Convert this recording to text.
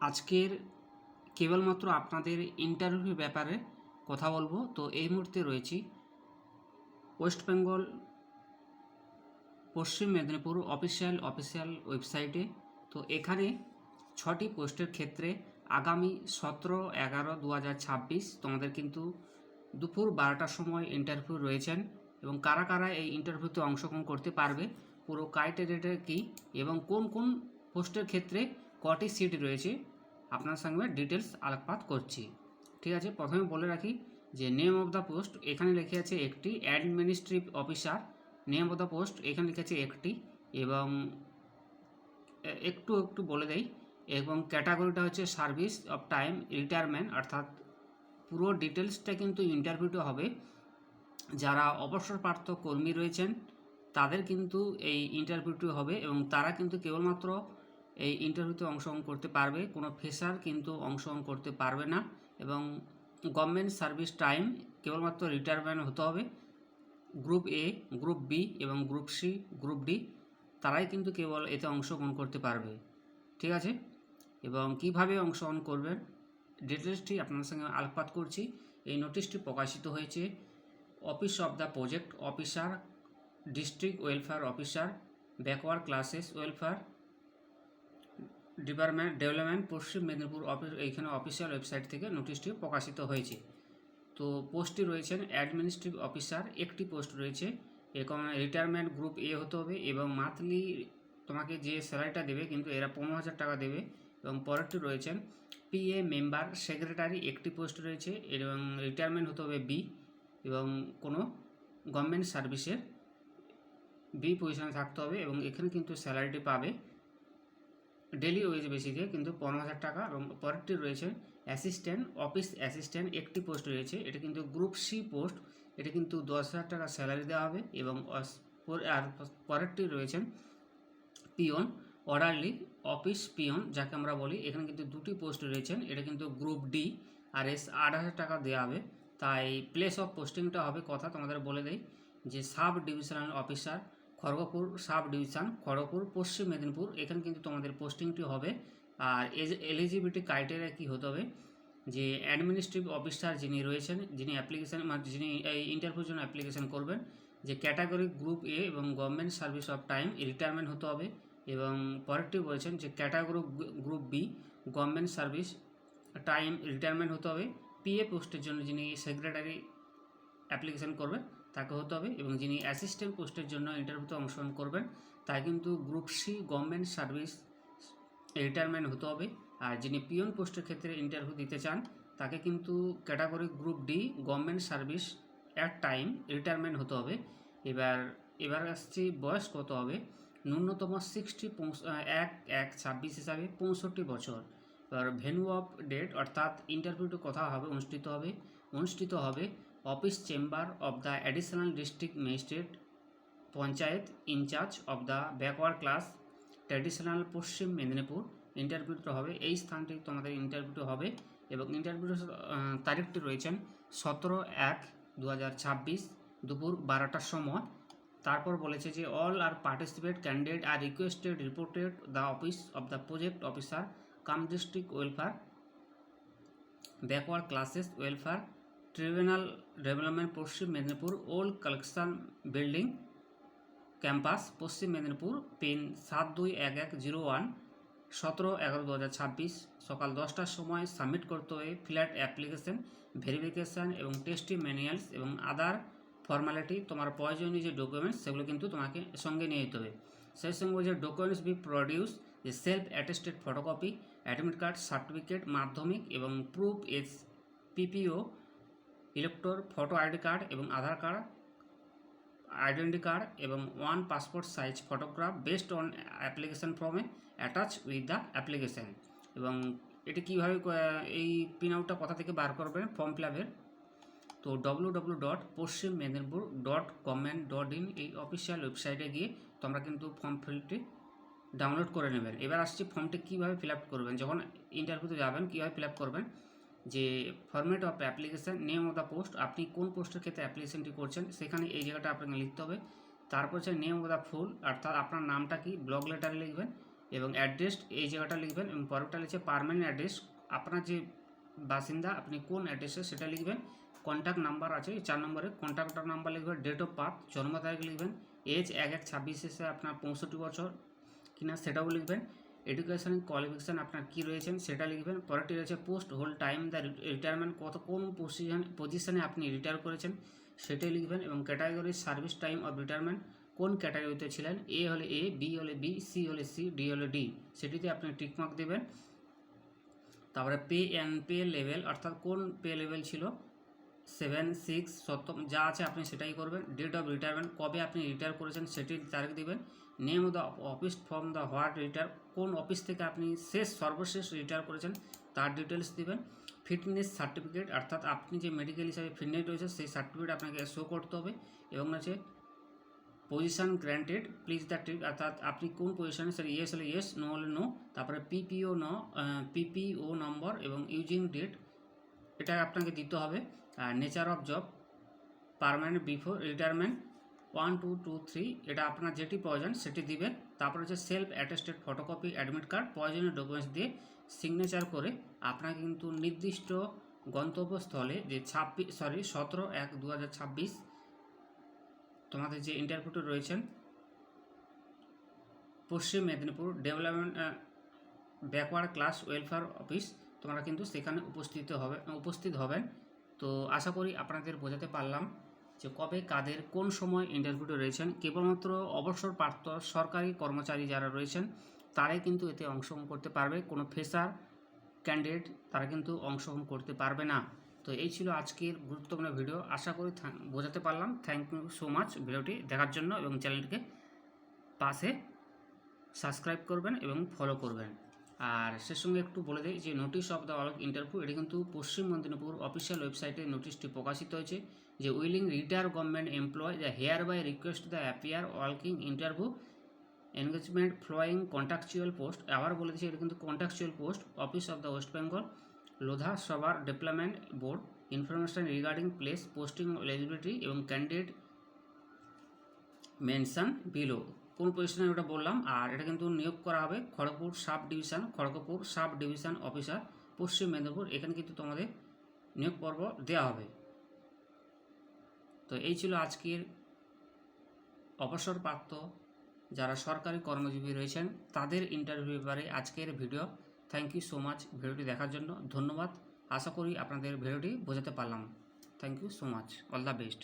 আজকের কেবলমাত্র আপনাদের ইন্টারভিউ ব্যাপারে কথা বলব। তো এই মুহূর্তে রয়েছি ওয়েস্ট বেঙ্গল পশ্চিম মেদিনীপুর অফিসিয়াল অফিসিয়াল ওয়েবসাইটে তো এখানে ছটি পোস্টের ক্ষেত্রে আগামী সতেরো এগারো দু হাজার ছাব্বিশ তোমাদের কিন্তু দুপুর বারোটার সময় ইন্টারভিউ রয়েছেন এবং কারা কারা এই ইন্টারভিউতে অংশগ্রহণ করতে পারবে, পুরো ক্রাইটেরিয়াটা কী এবং কোন কোন পোস্টের ক্ষেত্রে কটি সিট রয়েছে? আপনার সঙ্গে ডিটেলস আলোকপাত করছি। ঠিক আছে, প্রথমে বলে রাখি যে নেম অফ দ্য পোস্ট এখানে লিখে আছে একটি administrative officer name of the post এখানে লিখেছে একটি এবং একটু একটু বলে দেই। এবং ক্যাটাগরিটা হচ্ছে সার্ভিস অফ টাইম রিটায়ারমেন্ট অর্থাৎ পুরো ডিটেলসটা কিন্তু ইন্টারভিউটা হবে। যারা অবসরপ্রাপ্ত কর্মী রয়েছেন, তাদের কিন্তু এই ইন্টারভিউটি হবে এবং তারা কিন্তু কেবলমাত্র এই ইন্টারভিউতে অংশগ্রহণ করতে পারবে। কোনো ফেসার কিন্তু অংশগ্রহণ করতে পারবে না এবং গভর্নমেন্ট সার্ভিস টাইম কেবলমাত্র রিটায়ারমেন্ট হতে হবে। গ্রুপ এ গ্রুপ বি এবং গ্রুপ সি গ্রুপ ডি তারাই কিন্তু কেবল এতে অংশগ্রহণ করতে পারবে। ঠিক আছে? এবং কীভাবে অংশগ্রহণ করবেন? ডিটেলসটি আপনার সঙ্গে আলোকপাত করছি। এই নোটিশটি প্রকাশিত হয়েছে office of the project officer district welfare officer backward classes welfare department development Paschim Medinipur office এইখানে অফিসিয়াল ওয়েবসাইট থেকে নোটিশটি প্রকাশিত হয়েছে। তো পোস্টটি রয়েছেন অ্যাডমিনিস্ট্রেটিভ অফিসার একটি পোস্ট রয়েছে। এখন রিটায়ারমেন্ট গ্রুপ এ হতে হবে এবং মান্থলি তোমাকে যে স্যালারিটা দেবে কিন্তু এরা পনেরো হাজার টাকা দেবে এবং পরেরটি রয়েছেন পিএ মেম্বার সেক্রেটারি একটি পোস্ট রয়েছে এবং রিটায়ারমেন্ট হতে হবে বি এবং কোনো গভর্নমেন্ট সার্ভিসের বি পজিশনে থাকতে হবে এবং এখানে কিন্তু স্যালারিটি পাবে। ডেলি ওয়েজ বেসিসে কিন্তু পনেরো হাজার টাকা এবং পরেরটি রয়েছে অ্যাসিস্ট্যান্ট অফিস অ্যাসিস্ট্যান্ট একটি পোস্ট রয়েছে। এটা কিন্তু গ্রুপ সি পোস্ট এটা কিন্তু দশ হাজার টাকা স্যালারি দেওয়া হবে এবং আর পরেরটি রয়েছেন পিয়ন অর্ডারলি অফিস পিয়ন যাকে আমরা বলি। এখানে কিন্তু দুটি পোস্ট রয়েছেন এটা কিন্তু গ্রুপ ডি আর এস আট হাজার টাকা দেওয়া হবে। তাই প্লেস অফ পোস্টিংটা হবে। কথা তোমাদের বলে দেই যে sub divisional officer Kharagpur sub division, Kharagpur, Paschim Medinipur. এখানে কিন্তু তোমাদের পোস্টিংটি হবে। আর এলিজিবিলিটি ক্রাইটেরিয়া কী হতে হবে? যে অ্যাডমিনিস্ট্রেটিভ অফিসার যিনি রয়েছেন, যিনি অ্যাপ্লিকেশান মানে যিনি এই ইন্টারভিউর জন্য অ্যাপ্লিকেশন করবেন, যে ক্যাটাগরি গ্রুপ এ এবং government service of time retirement হতে হবে। এবং পরেরটি বলেছেন যে category group B government service time retirement হতে হবে। পিএ পোস্টের জন্য যিনি সেক্রেটারি অ্যাপ্লিকেশন করবেন তাকে হতে হবে এবং যিনি অ্যাসিস্ট্যান্ট পোস্টের জন্য ইন্টারভিউতে অংশগ্রহণ করবেন তাই কিন্তু group C government service retirement হতে হবে। আর যিনি পিয়ন পোস্টের ক্ষেত্রে ইন্টারভিউ দিতে চান, তাকে কিন্তু category group D government service at time retirement হতে হবে। এবার এবার আসছি বয়স কত হবে? ন্যূনতম সিক্সটি এক এক, ছাব্বিশ হিসাবে পঁয়ষট্টি বছর। এবার ভেনু অফ ডেট অর্থাৎ ইন্টারভিউটি কথা হবে, অনুষ্ঠিত হবে অনুষ্ঠিত হবে office chamber of the additional district magistrate panchayat in charge of the backward class traditional Paschim Medinipur. ইন্টারভিউটা হবে, এই স্থানটি তোমাদের ইন্টারভিউটি হবে এবং ইন্টারভিউর তারিখটি রয়েছেন সতেরো এক দু দুপুর বারোটার সময়। তারপর বলেছে যে all are participate candidate are requested reported the office of the project officer cum district welfare backward classes welfare tribunal development Paschim Medinipur old collection building campus, Paschim Medinipur pin সাত দুই এক এক জিরো ওয়ান, সতেরো এগারো দু হাজার ছাব্বিশ, সকাল দশটার সময় সাবমিট করতে হবে ফ্ল্যাট অ্যাপ্লিকেশন, ভেরিফিকেশান এবং টেস্টি ম্যানুয়ালস এবং আদার ফর্মালিটি, তোমার প্রয়োজনীয় যে ডকুমেন্টস সেগুলো কিন্তু তোমাকে সঙ্গে নিয়ে যেতে হবে। সেই সঙ্গে যে ডকুমেন্টস বি প্রডিউস যে self attested photocopy admit card certificate Madhyamik এবং proof as PPO electoral photo ID card এবং আধার কার্ড আইডেন্টি কার্ড এবং one passport size photograph based on application ফর্মে অ্যাটাচ উইথ দ্য অ্যাপ্লিকেশন এবং এটি কীভাবে এই print আউটটা কোথা থেকে বার করবেন? ফর্ম ফিল আপের তো W W dot Paschim Medinipur dot government dot in এই অফিসিয়াল ওয়েবসাইটে গিয়ে তোমরা কিন্তু ফর্ম ফিলটি ডাউনলোড করে নেবেন। এবার আসছি ফর্মটি কীভাবে ফিল আপ করবেন? যখন ইন্টারভিউতে যাবেন, কীভাবে ফিল আপ করবেন? যে format of application name of the post আপনি কোন পোস্টের ক্ষেত্রে অ্যাপ্লিকেশনটি করছেন, সেখানে এই জায়গাটা আপনাকে লিখতে হবে। তারপর হচ্ছে নেম অফ দ্য ফুল অর্থাৎ আপনার নামটা কি ব্লক লেটারে লিখবেন এবং অ্যাড্রেস এই জায়গাটা লিখবেন এবং পরেরটা লিখছে পারমানেন্ট অ্যাড্রেস আপনার যে বাসিন্দা, আপনি কোন অ্যাড্রেসে সেটা লিখবেন। কন্ট্যাক্ট নাম্বার আছে চার নম্বরে কন্ট্যাক্ট নাম্বার লিখবেন ডেট অফ বার্থ জন্ম তারিখ লিখবেন এজ এক এক ছাব্বিশ আপনার পঁয়ষট্টি বছর কিনা সেটাও লিখবেন। এডুকেশন কোয়ালিফিকেশান আপনার কী রয়েছেন সেটা লিখবেন। পরেরটি রয়েছে post, whole time the retirement, কত, কোন পজিশন পজিশনে আপনি রিটায়ার করেছেন সেটাই লিখবেন এবং category service time of retirement কোন ক্যাটাগরিতে ছিলেন? এ হলে এ বি হলে বি সি হলে সি ডি হলে ডি সেটিতে আপনি টিকমার্ক দেবেন। তারপরে পে অ্যান্ড পে লেভেল অর্থাৎ কোন পে লেভেল ছিল? সেভেন সিক্স সপ্তম যা আছে আপনি সেটাই করবেন। ডেট অফ রিটায়ারমেন্ট কবে আপনি রিটায়ার করেছেন সেটির তারিখ দেবেন। Name the office from the what retire কোন অফিস থেকে আপনি শেষ, সর্বশেষ রিটায়ার করেছেন তার ডিটেলস দেবেন। ফিটনেস সার্টিফিকেট অর্থাৎ আপনি যে মেডিকেল হিসাবে ফিটনেস রয়েছে সেই সার্টিফিকেট আপনাকে শো করতে হবে এবং আছে position granted please the tick অর্থাৎ আপনি কোন পজিশানে সেটা ইয়েস হলে ইয়েস নো হলে নো তারপরে পিপিও ন পিপিও নম্বর এবং ইউজিং ডেট এটা আপনাকে দিতে হবে। Nature of job permanent before retirement one two two three এটা আপনার যেটি প্রয়োজন সেটি দিবেন। তারপর হচ্ছে self attested photocopy admit card প্রয়োজনীয় ডকুমেন্টস দিয়ে সিগনেচার করে আপনাকে কিন্তু নির্দিষ্ট গন্তব্যস্থলে যে ছাব্বিশ সরি সতেরো এক দু হাজার ছাব্বিশ তোমাদের যে ইন্টারভিউটি রয়েছেন, Paschim Medinipur development backward class welfare office তোমরা কিন্তু সেখানে উপস্থিত হবে, উপস্থিত হবেন। তো আশা করি আপনাদের বোঝাতে পারলাম যে কবে, কাদের, কোন সময় ইন্টারভিউতে রয়েছেন। কেবলমাত্র অবসরপ্রাপ্ত সরকারি কর্মচারী যারা রয়েছেন, তারাই কিন্তু এতে অংশগ্রহণ করতে পারবে। কোনো ফেসার ক্যান্ডিডেট তারা কিন্তু অংশগ্রহণ করতে পারবে না। তো এই ছিল আজকের গুরুত্বপূর্ণ ভিডিও আশা করি বোঝাতে পারলাম। থ্যাংক ইউ সো মাচ ভিডিওটি দেখার জন্য এবং চ্যানেলটিকে পাশে সাবস্ক্রাইব করবেন এবং ফলো করবেন। আর সে সঙ্গে একটু বলে দিই যে notice of the all interview এটি কিন্তু পশ্চিম মেদিনীপুর অফিসিয়াল ওয়েবসাইটে নোটিশটি প্রকাশিত হয়েছে যে willing retire government employ the hereby request the appear working interview engagement following contractual post আবার বলে দিচ্ছি এটা কিন্তু contractual post office of the West Bengal Lodha সভার development board information regarding place posting eligibility এবং ক্যান্ডিডেট মেনশন বিলো কোন পজিশনে ওটা বললাম, আর এটা কিন্তু নিয়োগ করা হবে Kharagpur sub division Kharagpur sub division officer Paschim Medinipur. এখানে কিন্তু তোমাদের নিয়োগ পর্ব দেওয়া হবে। তো এই ছিল আজকের অবসরপ্রাপ্ত যারা সরকারি কর্মজীবী রয়েছেন, তাদের ইন্টারভিউ ব্যাপারে আজকের video thank you so much ভিডিওটি দেখার জন্য ধন্যবাদ। আশা করি আপনাদের ভিডিওটি বোঝাতে পারলাম। Thank you so much all the best